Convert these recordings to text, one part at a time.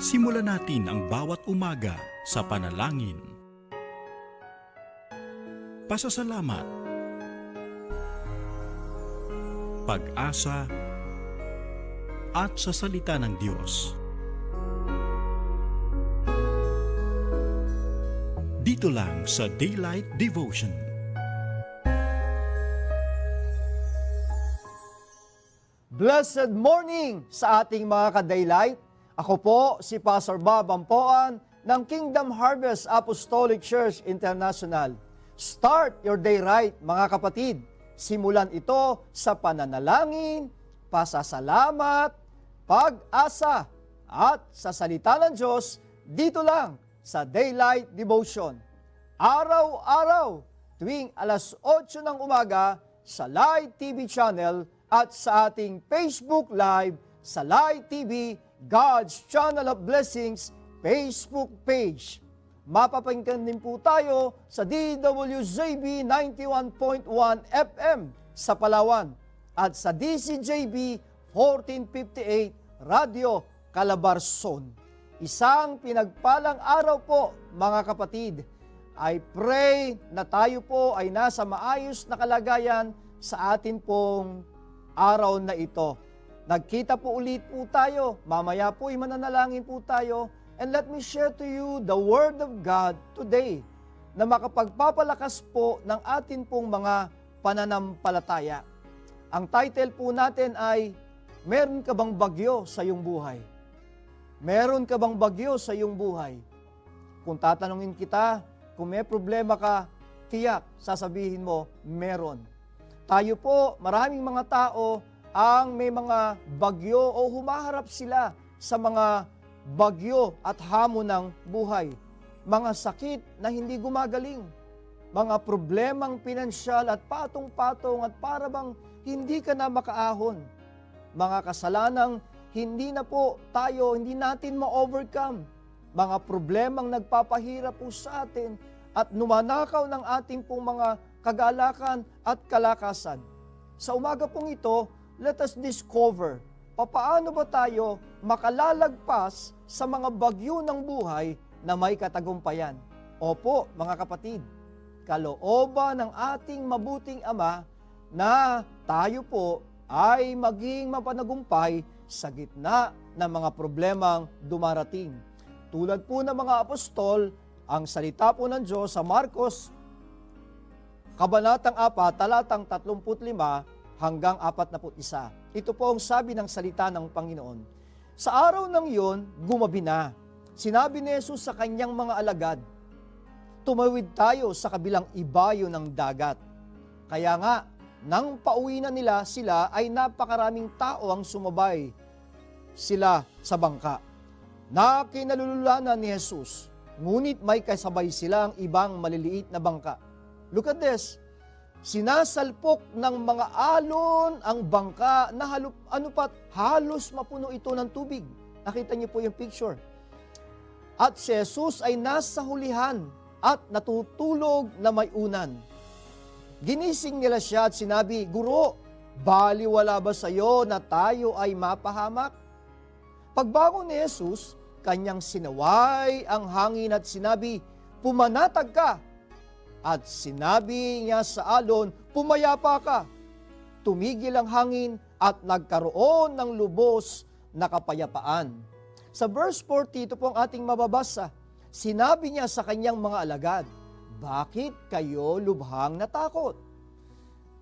Simulan natin ang bawat umaga sa panalangin. Pasasalamat. Pag-asa at sa salita ng Diyos. Dito lang sa Daylight Devotion. Blessed morning sa ating mga ka-daylight. Ako po si Pastor Bob Ampoan ng Kingdom Harvest Apostolic Church International. Start your day right, mga kapatid. Simulan ito sa pananalangin, pasasalamat, pag-asa, at sa salita ng Diyos dito lang sa Daylight Devotion. Araw-araw, tuwing alas 8 ng umaga sa Live TV channel at sa ating Facebook Live sa Live TV God's Channel of Blessings Facebook page. Mapapanggan din po tayo sa DWJB 91.1 FM sa Palawan at sa DCJB 1458 Radio Calabarzon. Isang pinagpalang araw po mga kapatid. I pray na tayo po ay nasa maayos na kalagayan sa atin pong araw na ito. Nagkita po ulit po tayo. Mamaya po ay mananalangin po tayo. And let me share to you the Word of God today na makapagpapalakas po ng atin pong mga pananampalataya. Ang title po natin ay, Meron ka bang bagyo sa iyong buhay? Meron ka bang bagyo sa iyong buhay? Kung tatanungin kita, kung may problema ka, tiyak, sasabihin mo, meron. Tayo po, maraming mga tao ang may mga bagyo o humaharap sila sa mga bagyo at hamon ng buhay. Mga sakit na hindi gumagaling. Mga problemang pinansyal at patong-patong at para bang hindi ka na makaahon. Mga kasalanang hindi na po tayo, hindi natin ma-overcome. Mga problemang nagpapahirap po sa atin at numanakaw ng ating pong mga kagalakan at kalakasan. Sa umaga pong ito, let us discover papaano ba tayo makalalagpas sa mga bagyo ng buhay na may katagumpayan. Opo, mga kapatid, kalooban ng ating mabuting Ama na tayo po ay maging mapanagumpay sa gitna ng mga problemang dumarating. Tulad po ng mga apostol, ang salita po ng Diyos sa Marcos, Kabanatang 4, talatang 35 hanggang 41. Ito po ang sabi ng salita ng Panginoon. Sa araw ng iyon, gumabi na. Sinabi ni Jesus sa kanyang mga alagad, Tumawid tayo sa kabilang ibayo ng dagat. Kaya nga, nang pauwi na nila sila ay napakaraming tao ang sumabay sila sa bangka. Na kinalululanan ni Jesus, ngunit may kasabay silang ibang maliliit na bangka. Look at this. Sinasalpok ng mga alon ang bangka na halup, ano pat, halos mapuno ito ng tubig. Nakita niyo po yung picture. At si Jesus ay nasa hulihan at natutulog na may unan. Ginising nila siya at sinabi, Guro, baliwala ba sa iyo na tayo ay mapahamak? Pagbangon ni Jesus, kanyang sinaway ang hangin at sinabi, Pumanatag ka! At sinabi niya sa alon, Pumayapa ka! Tumigil ang hangin at nagkaroon ng lubos na kapayapaan. Sa verse 40, ito po ang ating mababasa. Sinabi niya sa kanyang mga alagad, Bakit kayo lubhang natakot?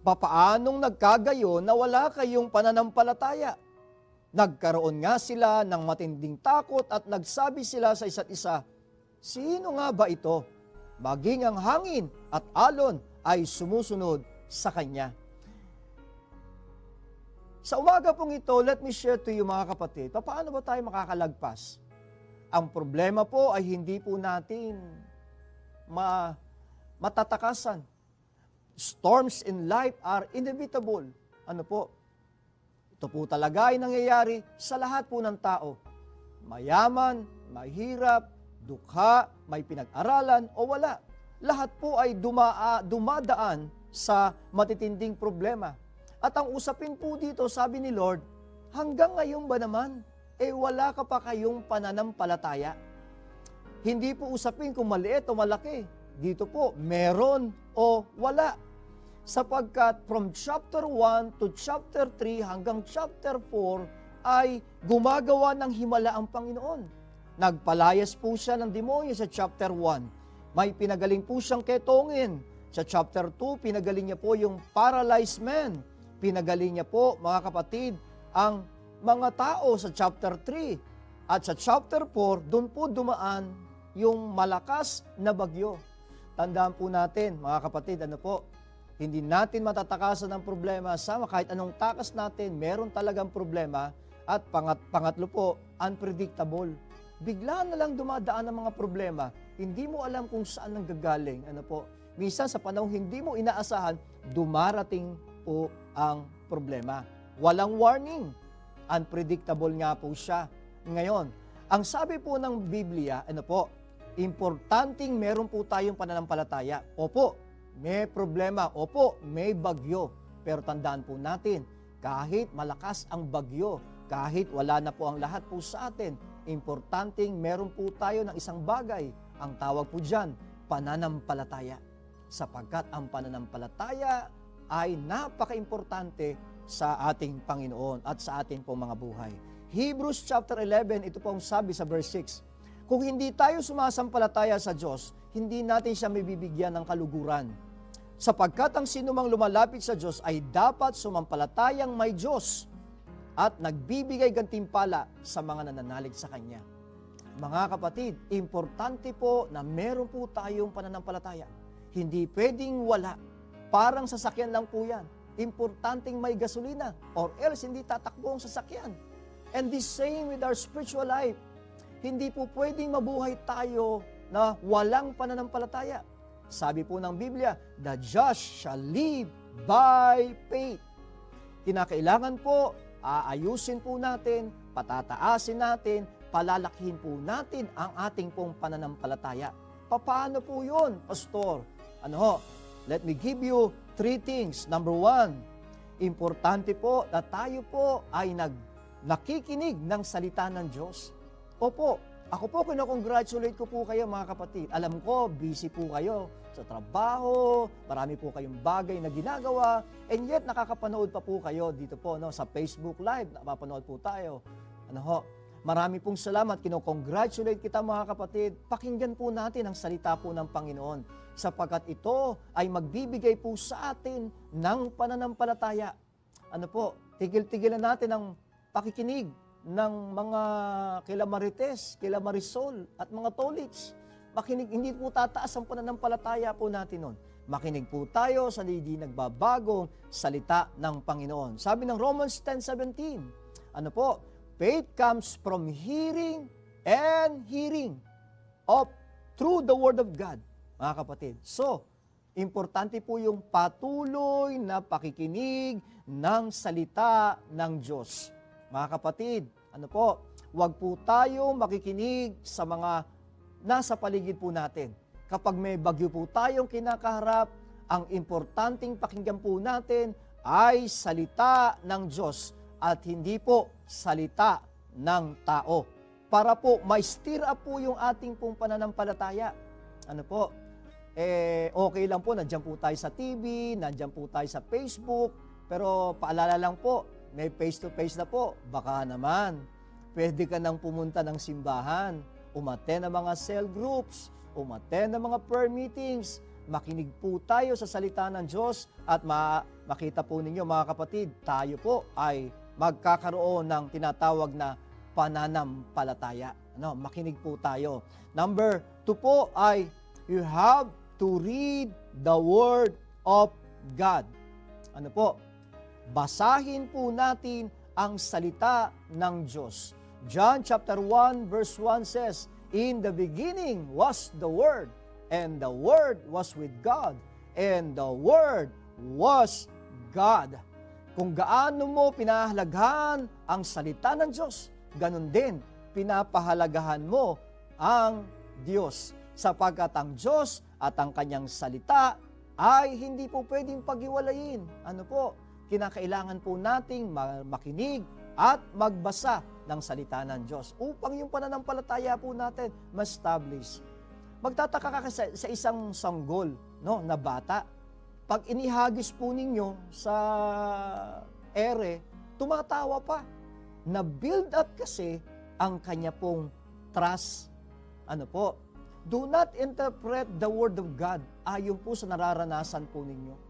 Papaanong nagkagayo na wala kayong pananampalataya? Nagkaroon nga sila ng matinding takot at nagsabi sila sa isa't isa, Sino nga ba ito? Maging ang hangin at alon ay sumusunod sa kanya. Sa umaga pong ito, let me share to you mga kapatid, paano ba tayo makakalagpas? Ang problema po ay hindi po natin ma matatakasan. Storms in life are inevitable. Ano po? Ito po talaga ay nangyayari sa lahat po ng tao. Mayaman, mahirap, dukha, may pinag-aralan o wala. Lahat po ay dumaa, dumadaan sa matitinding problema. At ang usapin po dito, sabi ni Lord, hanggang ngayon ba naman eh wala ka pa kayong pananampalataya. Hindi po usapin kung maliit o malaki. Dito po, meron o wala. Sapagkat from chapter 1 to chapter 3 hanggang chapter 4 ay gumagawa ng himala ang Panginoon. Nagpalayas po siya ng demonyo sa chapter 1. May pinagaling po siyang ketongin. Sa chapter 2, pinagaling niya po yung paralyzed man. Pinagaling niya po, mga kapatid, ang mga tao sa chapter 3. At sa chapter 4, doon po dumaan yung malakas na bagyo. Tandaan po natin, mga kapatid, ano po, hindi natin matatakasan ng problema sama kahit anong takas natin, meron talagang problema. At pangat, pangatlo po, unpredictable. Bigla na lang dumadaan ang mga problema. Hindi mo alam kung saan nanggagaling. Ano po? Minsan sa panahon hindi mo inaasahan, dumarating po ang problema. Walang warning. Unpredictable nga po siya. Ngayon, ang sabi po ng Biblia, ano po, importanteng meron po tayong pananampalataya. Opo, may problema. Opo, may bagyo. Pero tandaan po natin, kahit malakas ang bagyo, kahit wala na po ang lahat po sa atin, importanteng meron po tayo ng isang bagay. Ang tawag po dyan, pananampalataya. Sapagkat ang pananampalataya ay napaka-importante sa ating Panginoon at sa ating pong mga buhay. Hebrews chapter 11, ito po ang sabi sa verse 6. Kung hindi tayo sumasampalataya sa Diyos, hindi natin siya mabibigyan ng kaluguran. Sapagkat ang sinumang lumalapit sa Diyos ay dapat sumampalatayang may Diyos at nagbibigay gantimpala sa mga nananalig sa Kanya. Mga kapatid, importante po na meron po tayong pananampalataya. Hindi pwedeng wala. Parang sasakyan lang po yan. Importanteng may gasolina or else hindi tatakbo ang sasakyan. And the same with our spiritual life. Hindi po pwedeng mabuhay tayo na walang pananampalataya. Sabi po ng Biblia, the just shall live by faith. Kinakailangan po, aayusin po natin, patataasin natin, palalakihin po natin ang ating pong pananampalataya. Paano po yun, Pastor? Ano ho? Let me give you three things. Number one, importante po na tayo po ay nag, nakikinig ng salita ng Diyos. Opo, ako po, kinakongratulate ko po kayo mga kapatid. Alam ko, busy po kayo sa trabaho, marami po kayong bagay na ginagawa, and yet nakakapanood pa po kayo dito po no, sa Facebook Live, napapanood po tayo. Ano ho, marami pong salamat, kinokongratulate kita mga kapatid. Pakinggan po natin ang salita po ng Panginoon sapagkat ito ay magbibigay po sa atin ng pananampalataya. Ano po, tigil-tigilan natin ang pakikinig ng mga kila Marites, at mga Tolits. Makinig, hindi po tataas ang pananampalataya po natin nun. Makinig po tayo sa hindi nagbabagong salita ng Panginoon. Sabi ng Romans 10.17, ano po, faith comes from hearing and hearing of through the Word of God, mga kapatid. So, importante po yung patuloy na pakikinig ng salita ng Diyos. Mga kapatid, ano po, huwag po tayo makikinig sa mga nasa paligid po natin. Kapag may bagyo po tayong kinakaharap, ang importanteng pakinggan po natin ay salita ng Diyos at hindi po salita ng tao. Para po ma-stir up po yung ating pong pananampalataya. Ano po, eh, okay lang po, nandiyan po tayo sa TV, nandiyan po tayo sa Facebook, pero paalala lang po, may face-to-face na po. Baka naman, pwede ka nang pumunta ng simbahan, umaten ng mga cell groups, umaten ng mga prayer meetings, makinig po tayo sa salita ng Diyos at ma- makita po ninyo mga kapatid, tayo po ay magkakaroon ng tinatawag na pananampalataya. Ano, makinig po tayo. Number two po ay you have to read the Word of God. Ano po? Basahin po natin ang salita ng Diyos. John chapter 1 verse 1 says, In the beginning was the Word, and the Word was with God, and the Word was God. Kung gaano mo pinahalagahan ang salita ng Diyos, ganun din pinapahalagahan mo ang Diyos. Sapagkat ang Diyos at ang kanyang salita ay hindi po pwedeng paghiwalayin. Ano po? Kinakailangan po nating ma- makinig at magbasa ng salita ng Diyos upang yung pananampalataya po natin ma-establish. Magtataka ka kasi sa isang sanggol no, na bata. Pag inihagis po ninyo sa ere, tumatawa pa. Na-build up kasi ang kanya pong trust. Ano po? Do not interpret the Word of God ayon po sa nararanasan po ninyo.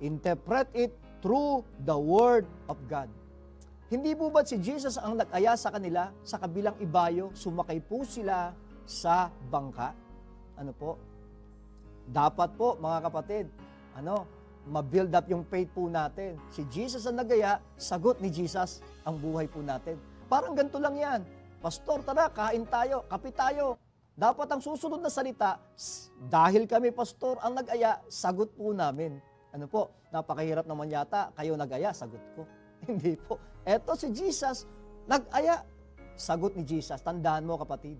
Interpret it through the Word of God. Hindi po ba si Jesus ang nag-aya sa kanila sa kabilang ibayo, sumakay po sila sa bangka? Ano po? Dapat po, mga kapatid, ano, ma-build up yung faith po natin. Si Jesus ang nagaya, sagot ni Jesus ang buhay po natin. Parang ganito lang yan. Pastor, tara, kain tayo, kape tayo. Dapat ang susunod na salita, dahil kami pastor ang nag-aya, sagot po namin. Ano po, napakahirap naman yata, kayo nag-aya, sagot ko. Hindi po. Eto si Jesus, nag-aya, sagot ni Jesus. Tandaan mo kapatid,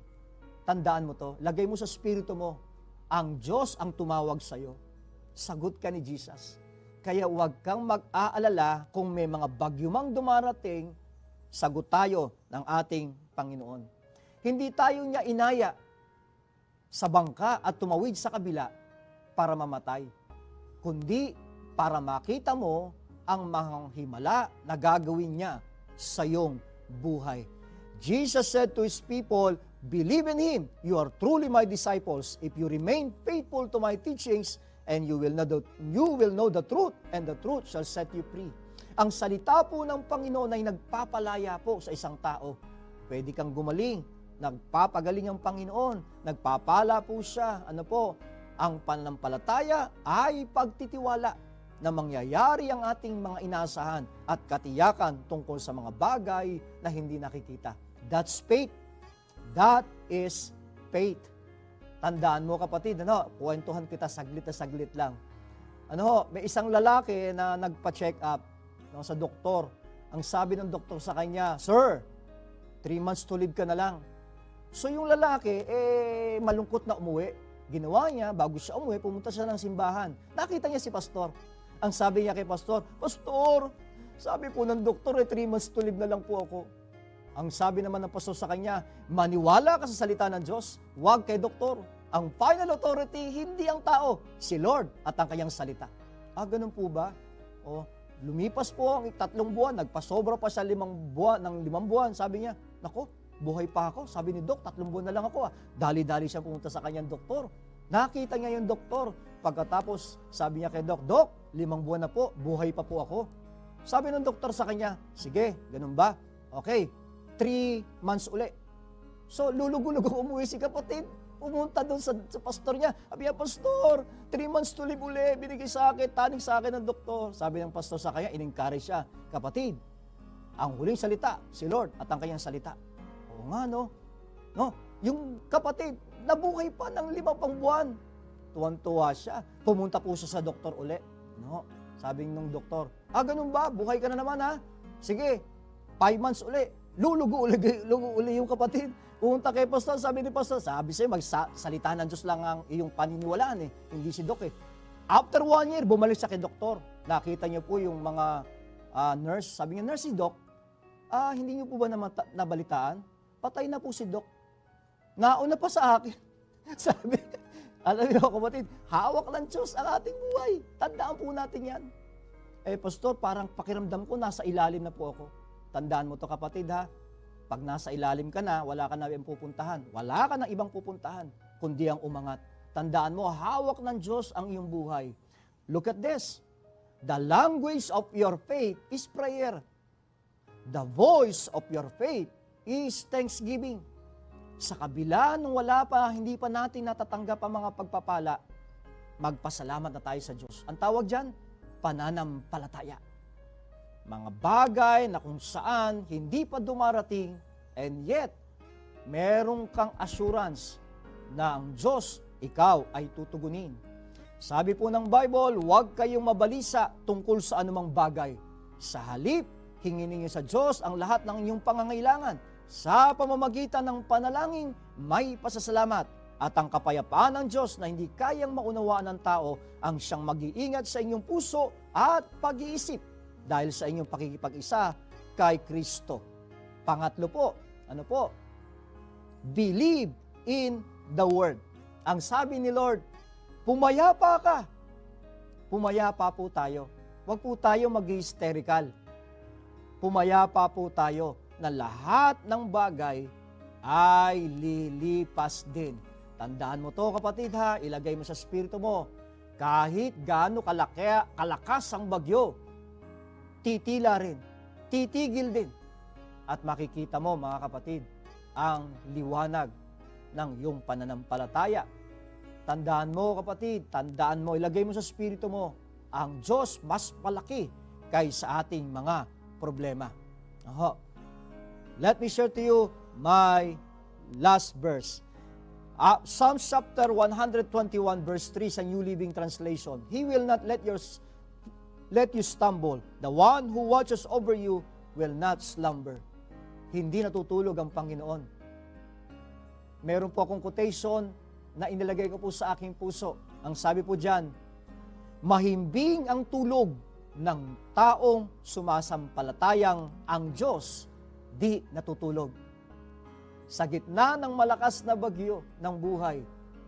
tandaan mo to, lagay mo sa spirito mo, ang Diyos ang tumawag sa'yo. Sagot ka ni Jesus. Kaya huwag kang mag-aalala kung may mga bagyo mang dumarating, sagot tayo ng ating Panginoon. Hindi tayo niya inaya sa bangka at tumawid sa kabila para mamatay, kundi para makita mo ang mga himala na gagawin niya sa iyong buhay. Jesus said to His people, Believe in Him, you are truly my disciples, if you remain faithful to my teachings, and you will know the, you will know the truth, and the truth shall set you free. Ang salita po ng Panginoon ay nagpapalaya po sa isang tao. Pwede kang gumaling, nagpapagaling ang Panginoon, nagpapala po siya. Ano po? Ang pananampalataya ay pagtitiwala na mangyayari ang ating mga inasahan at katiyakan tungkol sa mga bagay na hindi nakikita. That's faith. That is faith. Tandaan mo kapatid, ano, kwentuhan kita saglit na saglit lang. Ano ho, may isang lalaki na nagpa-check up no, sa doktor. Ang sabi ng doktor sa kanya, Sir, three months to live ka na lang. So yung lalaki, eh, malungkot na umuwi. Ginawa niya, bago siya umuwi, pumunta siya ng simbahan. Nakita niya si pastor. Ang sabi niya kay pastor, Pastor, sabi po ng doktor, eh, three months to live na lang po ako. Ang sabi naman ng pastor sa kanya, maniwala ka sa salita ng Diyos, huwag kay doktor. Ang final authority, hindi ang tao, si Lord at ang kanyang salita. Ah, ganun po ba? O, lumipas po ang tatlong buwan, nagpasobra pa sa limang buwan, ng limang buwan. Sabi niya, nako, buhay pa ako. Sabi ni Dok, tatlong buwan na lang ako. Ah. Dali-dali siya pumunta sa kanyang doktor. Nakita niya yung doktor. Pagkatapos, sabi niya kay Dok, Dok, limang buwan na po, buhay pa po ako. Sabi ng doktor sa kanya, sige, ganun ba? Okay, three months uli. So, lulugo-lugo umuwi si kapatid. Pumunta doon sa, sa pastor niya. Sabi niya, Pastor, three months to live uli. Binigay sa akin, tanig sa akin ng doktor. Sabi ng pastor sa kanya, in-encourage siya. Kapatid, ang huling salita, si Lord at ang kanyang salita. Oo nga, no? No? Yung kapatid, nabuhay pa ng lima pang buwan. Tuwan-tuwa siya. Pumunta po siya sa doktor uli. No? Sabi ng doktor, ah, ganun ba? Buhay ka na naman, ha? Sige, five months uli. Lulugo uli, lugo uli yung kapatid. Pumunta kay pastor, sabi ni pastor, sabi sa'yo, magsalita ng Diyos lang ang iyong paniniwalaan eh. Hindi si Dok eh. After one year, bumalik siya kay doktor. Nakita niyo po yung mga ah, nurse. Sabi niya, nurse si Dok, ah, hindi niyo po ba namata- nabalitaan? Patay na po si Dok. Nauna pa sa akin. sabi, alam niyo kapatid, hawak ng Diyos ang ating buhay. Tandaan po natin yan. Eh, pastor, parang pakiramdam ko nasa ilalim na po ako. Tandaan mo to kapatid ha. Pag nasa ilalim ka na, wala ka na ibang pupuntahan. Wala ka na ibang pupuntahan, kundi ang umangat. Tandaan mo, hawak ng Diyos ang iyong buhay. Look at this. The language of your faith is prayer. The voice of your faith is thanksgiving. Sa kabila nung wala pa, hindi pa natin natatanggap ang mga pagpapala, magpasalamat na tayo sa Diyos. Ang tawag dyan, pananampalataya mga bagay na kung saan hindi pa dumarating and yet merong kang assurance na ang Diyos ikaw ay tutugunin. Sabi po ng Bible, huwag kayong mabalisa tungkol sa anumang bagay. Sa halip, hingin ninyo sa Diyos ang lahat ng inyong pangangailangan. Sa pamamagitan ng panalangin, may pasasalamat at ang kapayapaan ng Diyos na hindi kayang maunawaan ng tao ang siyang mag-iingat sa inyong puso at pag-iisip dahil sa inyong pakikipag-isa kay Kristo. Pangatlo po, ano po? Believe in the Word. Ang sabi ni Lord, pumayapa ka. Pumayapa po tayo. Huwag po tayo mag-hysterical. Pumayapa po tayo na lahat ng bagay ay lilipas din. Tandaan mo to kapatid ha, ilagay mo sa spirito mo. Kahit gaano kalaki, kalakas ang bagyo, titila rin, titigil din. At makikita mo mga kapatid, ang liwanag ng iyong pananampalataya. Tandaan mo kapatid, tandaan mo, ilagay mo sa spirito mo, ang Diyos mas palaki kaysa ating mga problema. Aho. Let me share to you my last verse. Uh, Psalms chapter 121 verse 3 sa New Living Translation. He will not let your let you stumble. The one who watches over you will not slumber. Hindi natutulog ang Panginoon. Meron po akong quotation na inilagay ko po sa aking puso. Ang sabi po diyan, mahimbing ang tulog ng taong sumasampalatayang ang Diyos di natutulog. Sa gitna ng malakas na bagyo ng buhay,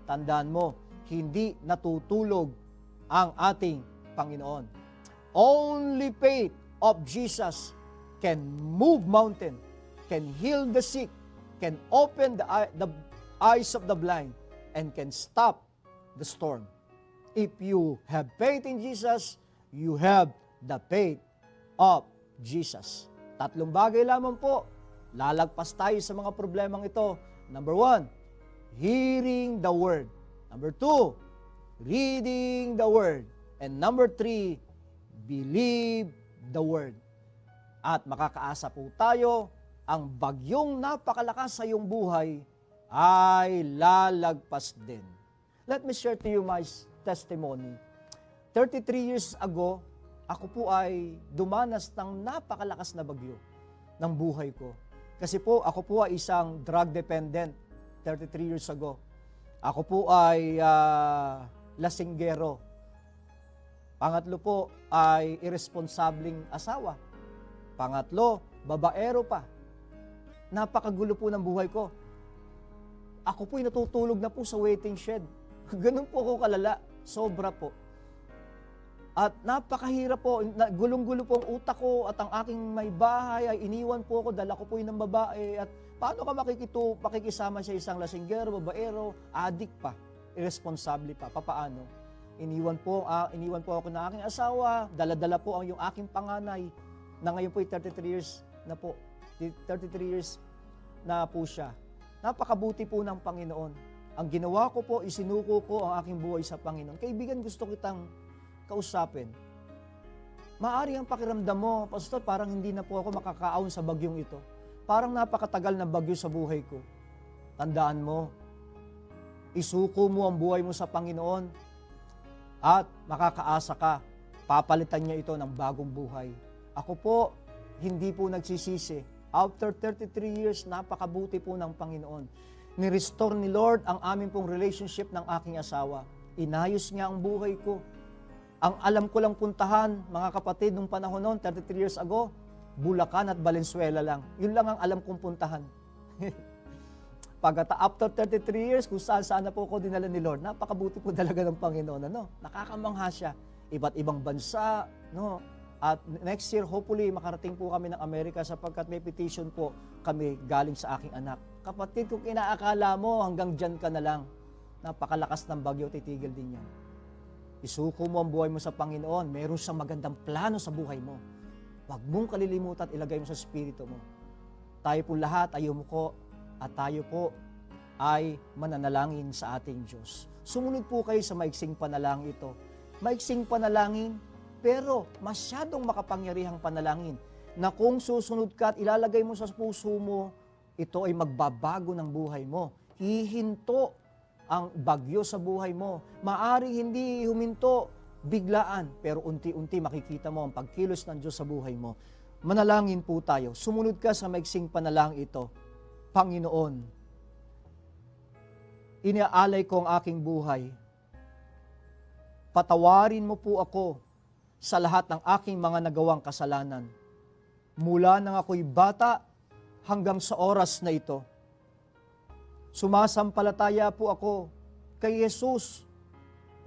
tandaan mo, hindi natutulog ang ating Panginoon. Only faith of Jesus can move mountain, can heal the sick, can open the, eye- the eyes of the blind, and can stop the storm. If you have faith in Jesus, you have the faith of Jesus. Tatlong bagay lamang po. Lalagpas tayo sa mga problemang ito. Number one, hearing the word. Number two, reading the word. And number three, believe the word. At makakaasa po tayo, ang bagyong napakalakas sa iyong buhay ay lalagpas din. Let me share to you my testimony. 33 years ago, ako po ay dumanas ng napakalakas na bagyo ng buhay ko. Kasi po, ako po ay isang drug dependent 33 years ago. Ako po ay ah, lasinggero. Pangatlo po ay irresponsableng asawa. Pangatlo, babaero pa. Napakagulo po ng buhay ko. Ako po'y natutulog na po sa waiting shed. Ganun po ako kalala. Sobra po. At napakahirap po, gulong-gulo po ang utak ko at ang aking may bahay ay iniwan po ako, dala ko po ng babae. At paano ka makikito, makikisama sa isang lasinggero, babaero, adik pa, irresponsable pa, papaano? Iniwan po, ah, iniwan po ako ng aking asawa, dala-dala po ang yung aking panganay, na ngayon po ay 33 years na po, 33 years na po siya. Napakabuti po ng Panginoon. Ang ginawa ko po, isinuko ko ang aking buhay sa Panginoon. Kaibigan, gusto kitang kausapin. Maari ang pakiramdam mo, Pastor, parang hindi na po ako makakaahon sa bagyong ito. Parang napakatagal na bagyo sa buhay ko. Tandaan mo, isuko mo ang buhay mo sa Panginoon at makakaasa ka. Papalitan niya ito ng bagong buhay. Ako po, hindi po nagsisisi. After 33 years, napakabuti po ng Panginoon. Ni-restore ni Lord ang aming pong relationship ng aking asawa. Inayos niya ang buhay ko. Ang alam ko lang puntahan, mga kapatid, nung panahon noon, 33 years ago, Bulacan at Valenzuela lang. Yun lang ang alam kong puntahan. Pagkata after 33 years, kung saan saan po ako dinala ni Lord, napakabuti po talaga ng Panginoon. Ano? Nakakamangha siya. Iba't ibang bansa. No? At next year, hopefully, makarating po kami ng Amerika sapagkat may petition po kami galing sa aking anak. Kapatid, kung inaakala mo hanggang dyan ka na lang, napakalakas ng bagyo, titigil din yan. Isuko mo ang buhay mo sa Panginoon. Meron siyang magandang plano sa buhay mo. Huwag mong kalilimutan at ilagay mo sa spirito mo. Tayo po lahat ay umuko at tayo po ay mananalangin sa ating Diyos. Sumunod po kayo sa maiksing panalangin ito. Maiksing panalangin, pero masyadong makapangyarihang panalangin na kung susunod ka at ilalagay mo sa puso mo, ito ay magbabago ng buhay mo. Hihinto ang bagyo sa buhay mo. Maaring hindi huminto biglaan, pero unti-unti makikita mo ang pagkilos ng Diyos sa buhay mo. Manalangin po tayo. Sumunod ka sa maiksing panalang ito. Panginoon, iniaalay ko ang aking buhay. Patawarin mo po ako sa lahat ng aking mga nagawang kasalanan. Mula nang ako'y bata hanggang sa oras na ito. Sumasampalataya po ako kay Jesus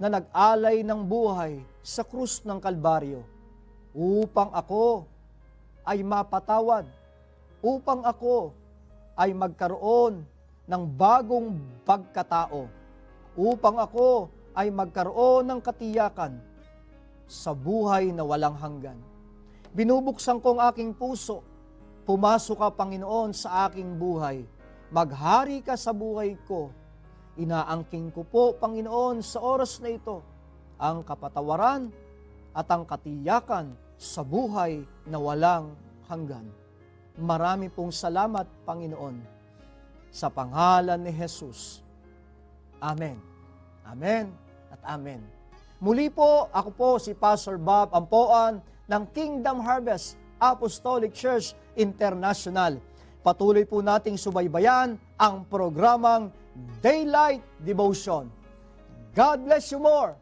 na nag-alay ng buhay sa krus ng Kalbaryo upang ako ay mapatawad, upang ako ay magkaroon ng bagong pagkatao, upang ako ay magkaroon ng katiyakan sa buhay na walang hanggan. Binubuksan ko ang aking puso, pumasok ka Panginoon sa aking buhay, maghari ka sa buhay ko, inaangking ko po Panginoon sa oras na ito, ang kapatawaran at ang katiyakan sa buhay na walang hanggan. Marami pong salamat, Panginoon, sa pangalan ni Jesus. Amen. Amen at Amen. Muli po, ako po si Pastor Bob Ampoan ng Kingdom Harvest Apostolic Church International. Patuloy po nating subaybayan ang programang Daylight Devotion. God bless you more